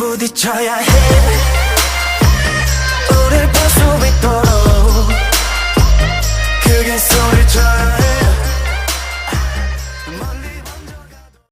부딪혀야 해. 우릴 볼수 있도록 크게 소리쳐야 해